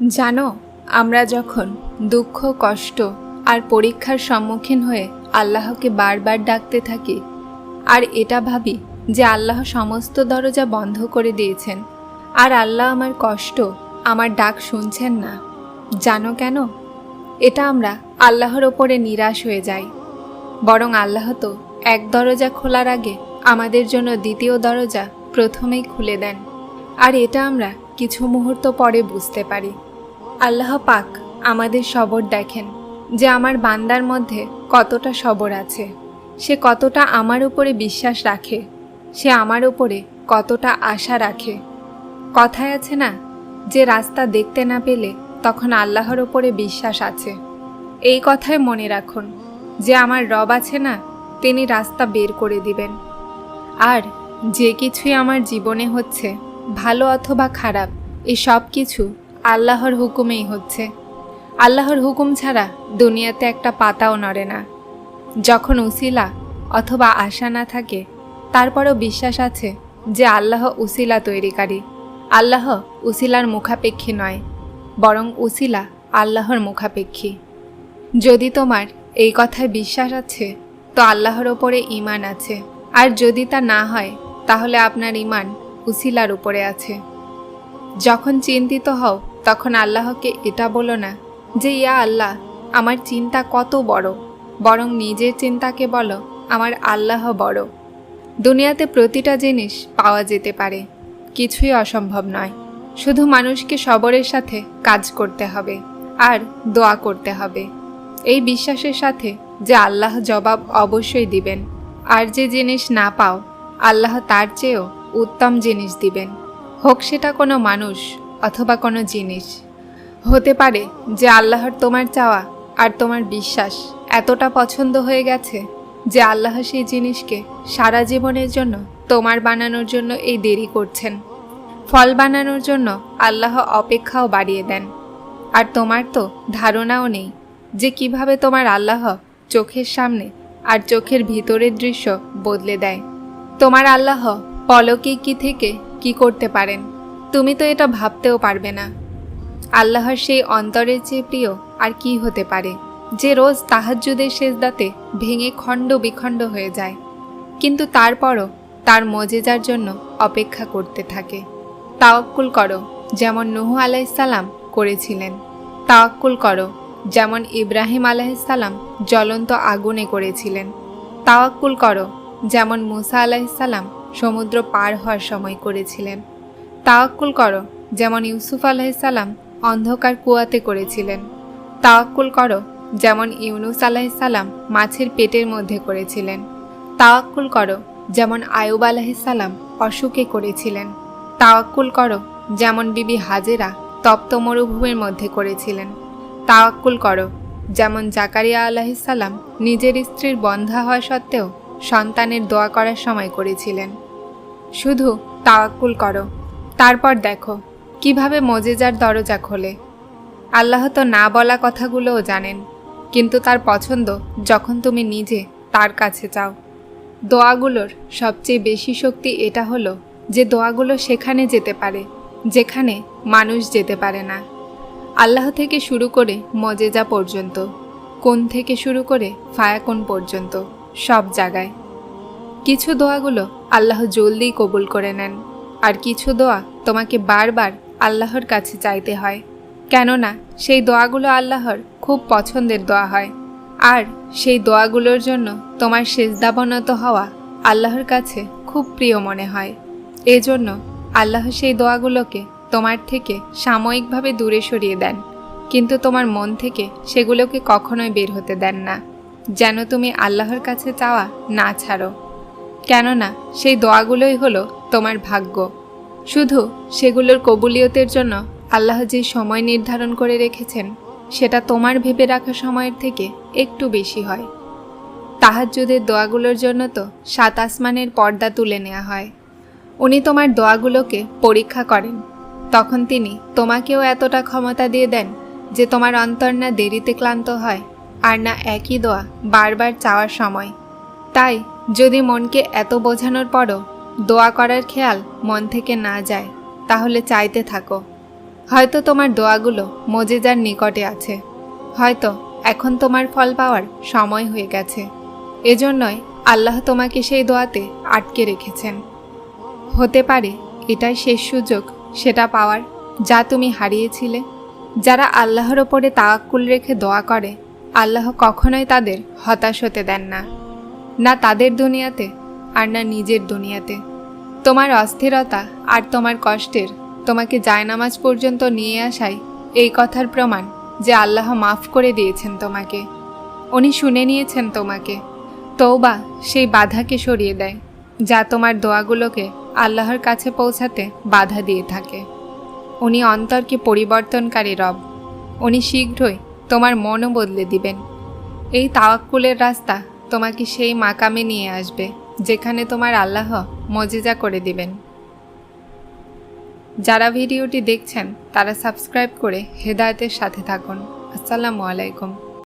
জানো, আমরা যখন দুঃখ, কষ্ট আর পরীক্ষার সম্মুখীন হয়ে আল্লাহকে বারবার ডাকতে থাকি, আর এটা ভাবি যে আল্লাহ সমস্ত দরজা বন্ধ করে দিয়েছেন, আর আল্লাহ আমার কষ্ট, আমার ডাক শুনছেন না। জানো কেন? এটা আমরা আল্লাহর ওপরে নিরাশ হয়ে যাই। বরং আল্লাহ তো এক দরজা খোলার আগে আমাদের জন্য দ্বিতীয় দরজা প্রথমেই খুলে দেন। আর এটা আমরা কিছু মুহূর্ত পরে বুঝতে পারি। আল্লাহ পাক আমাদের সবর দেখেন যে আমার বান্দার মধ্যে কতটা সবর আছে। সে কতটা আমার উপরে বিশ্বাস রাখে। সে আমার উপরে কতটা আশা রাখে। কথায় আছে না, যে রাস্তা দেখতে না পেলে তখন আল্লাহর ওপরে বিশ্বাস আছে। এই কথায় মনে রাখুন, যে আমার রব আছে না, তিনি রাস্তা বের করে দিবেন। আর যে কিছুই আমার জীবনে হচ্ছে, ভালো অথবা খারাপ এই সব কিছু আল্লাহর হুকুমেই হচ্ছে। আল্লাহর হুকুম ছাড়া দুনিয়াতে একটা পাতাও নড়ে না। যখন উসিলা অথবা আশা না থাকে, তারপরও বিশ্বাস আছে যে আল্লাহ উসিলা তৈরিকারী। আল্লাহ উসিলার মুখাপেক্ষী নয়, বরং উসিলা আল্লাহর মুখাপেক্ষী। যদি তোমার এই কথায় বিশ্বাস আছে, তো আল্লাহর ওপরে ইমান আছে। আর যদি তা না হয়, তাহলে আপনার ইমান উসিলার উপরে আছে। যখন চিন্তিত হও তখন আল্লাহকে এটা বলো না যে, ইয়া আল্লাহ, আমার চিন্তা কত বড়, বরং নিজের চিন্তাকে বলো, আমার আল্লাহ বড়। দুনিয়াতে প্রতিটা জিনিস পাওয়া যেতে পারে, কিছুই অসম্ভব নয়। শুধু মানুষকে সবরের সাথে কাজ করতে হবে, আর দোয়া করতে হবে। এই বিশ্বাসের সাথে যে আল্লাহ জবাব অবশ্যই দিবেন, আর যে জিনিস না পাও, আল্লাহ তার চেয়েও উত্তম জিনিস দিবেন। হোক সেটা কোনো মানুষ অথবা কোনো জিনিস। হতে পারে যে আল্লাহর তোমার চাওয়া আর তোমার বিশ্বাস এতটা পছন্দ হয়ে গেছে যে আল্লাহ সেই জিনিসকে সারা জীবনের জন্য তোমার বানানোর জন্য এই দেরি করছেন। ফল বানানোর জন্য আল্লাহ অপেক্ষাও বাড়িয়ে দেন। আর তোমার তো ধারণাও নেই যে কীভাবে তোমার আল্লাহ চোখের সামনে আর চোখের ভিতরের দৃশ্য বদলে দেয়। তোমার আল্লাহ পলকে কি থেকে কি করতে পারেন? তুমি তো এটা ভাবতেও পারবে না। আল্লাহর সেই অন্তরের চেয়ে প্রিয় আর কি হতে পারে? যে রোজ তাহাজ্জুদের শেষদাতে ভেঙে খণ্ড বিখণ্ড হয়ে যায়। কিন্তু তারপরও তার মজেজার জন্য অপেক্ষা করতে থাকে। তাওয়াক্কুল করো, যেমন নুহু আলাইসাল্লাম করেছিলেন। তাওয়াক্কুল করো, যেমন ইব্রাহিম আলাইসাল্লাম জ্বলন্ত আগুনে করেছিলেন। তাওয়াক্কুল করো, যেমন মুসা আলাইসাল্লাম সমুদ্র পার হওয়ার সময় করেছিলেন। তাওয়াক্কুল করো, যেমন ইউসুফ আলাইসাল্লাম অন্ধকার কুয়াতে করেছিলেন। তাওয়াক্কুল করো, যেমন ইউনুস আলাইসাল্লাম মাছের পেটের মধ্যে করেছিলেন। তাওয়াক্কুল করো, যেমন আয়ুব আলাইসাল্লাম অসুখে করেছিলেন। তাওয়াক্কুল করো, যেমন বিবি হাজেরা তপ্ত মরুভূমির মধ্যে করেছিলেন। তাওয়াক্কুল করো, যেমন জাকারিয়া আলাহিসাল্লাম নিজের স্ত্রীর বন্ধা হওয়া সত্ত্বেও সন্তানের দোয়া করার সময় করেছিলেন। শুধু তাওয়াক্কুল করো তারপর দেখো, কীভাবে মজেজার দরজা খোলে। আল্লাহ তো না বলা কথাগুলোও জানেন, কিন্তু তার পছন্দ যখন তুমি নিজে তার কাছে চাও। দোয়াগুলোর সবচেয়ে বেশি শক্তি এটা হলো যে দোয়াগুলো সেখানে যেতে পারে, যেখানে মানুষ যেতে পারে না। আল্লাহ থেকে শুরু করে মজেজা পর্যন্ত, কোন থেকে শুরু করে ফায়াকোন পর্যন্ত, সব জায়গায়। কিছু দোয়াগুলো আল্লাহ জলদি কবুল করে নেন। আর কিছু দোয়া তোমাকে বারবার আল্লাহর কাছে চাইতে হয়। কেননা সেই দোয়াগুলো আল্লাহর খুব পছন্দের দোয়া হয়। আর সেই দোয়াগুলোর জন্য তোমার শেষদাবনত হওয়া আল্লাহর কাছে খুব প্রিয় মনে হয়। এজন্য আল্লাহ সেই দোয়াগুলোকে তোমার থেকে সাময়িকভাবে দূরে সরিয়ে দেন। কিন্তু তোমার মন থেকে সেগুলোকে কখনোই বের হতে দেন না। যেন তুমি আল্লাহর কাছে চাওয়া না ছাড়ো। কেননা সেই দোয়াগুলোই হলো তোমার ভাগ্য। শুধু সেগুলোর কবুলিয়তের জন্য আল্লাহ যে সময় নির্ধারণ করে রেখেছেন, সেটা তোমার ভেবে রাখা সময়ের থেকে একটু বেশি হয়। তাহাজ্জুদের দোয়াগুলোর জন্য তো সাত আসমানের পর্দা তুলে নেওয়া হয়। উনি তোমার দোয়াগুলোকে পরীক্ষা করেন। তখন তিনি তোমাকেও এতটা ক্ষমতা দিয়ে দেন যে তোমার অন্তর না দেরিতে ক্লান্ত হয় আর না একই দোয়া বারবার চাওয়ার সময়। তাই যদি মনকে এত বোঝানোর পরও দোয়া করার খেয়াল মন থেকে না যায়, তাহলে চাইতে থাকো। হয়তো তোমার দোয়াগুলো মজেজার নিকটে আছে। হয়তো এখন তোমার ফল পাওয়ার সময় হয়ে গেছে। এজন্যই আল্লাহ তোমাকে সেই দোয়াতে আটকে রেখেছেন। হতে পারে এটাই শেষ সুযোগ, সেটা পাওয়ার যা তুমি হারিয়েছিলে। যারা আল্লাহর ওপরে তাওয়াক্কুল রেখে দোয়া করে, আল্লাহ কখনোই তাদের হতাশ হতে দেন না। না তাদের দুনিয়াতে আর না নিজের দুনিয়াতে। তোমার অস্থিরতা আর তোমার কষ্টের তোমাকে জায়নামাজ পর্যন্ত নিয়ে আসাই এই কথার প্রমাণ যে আল্লাহ মাফ করে দিয়েছেন তোমাকে। উনি শুনে নিয়েছেন তোমাকে। তৌবা সেই বাধাকে সরিয়ে দেয়, যা তোমার দোয়াগুলোকে আল্লাহর কাছে পৌঁছাতে বাধা দিয়ে থাকে। উনি অন্তরকে পরিবর্তনকারী রব। উনি শীঘ্রই তোমার মনও বদলে দিবেন। এই তাওয়াক্কুলের রাস্তা তোমাকে সেই মাকামে নিয়ে আসবে। যেখানে তোমার আল্লাহ মজিজা করে দিবেন। যারা ভিডিওটি দেখছেন, তারা সাবস্ক্রাইব করে হেদায়তের সাথে থাকুন। আসসালামু আলাইকুম।